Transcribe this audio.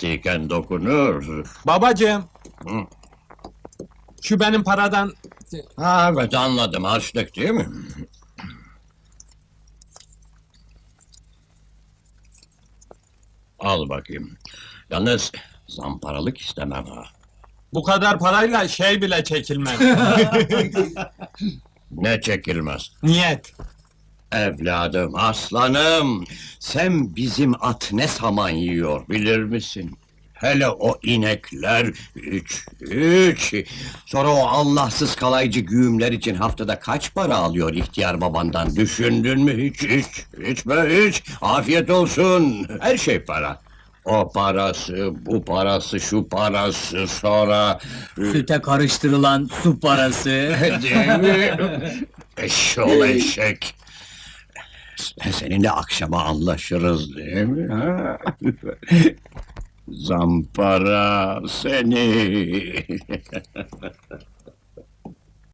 vaktiken dokunur. Babacığım. Hı. Şu benim paradan... Ha, evet anladım, harçlık değil mi? Al bakayım. Yalnız zamparalık istemem ha. Bu kadar parayla şey bile çekilmez. Ne çekilmez. Niyet. Evladım, aslanım, sen bizim at ne saman yiyor bilir misin? Hele o inekler, üç, üç. Sonra o Allahsız kalaycı güğümler için haftada kaç para alıyor ihtiyar babandan düşündün mü hiç, hiç, hiç be hiç. Afiyet olsun, her şey para. O parası, bu parası, şu parası, sonra... Süte karıştırılan su parası. Değil mi? Eşşoğlu eşek. Seninle akşama anlaşırız değil mi? Ha? Zampara seni.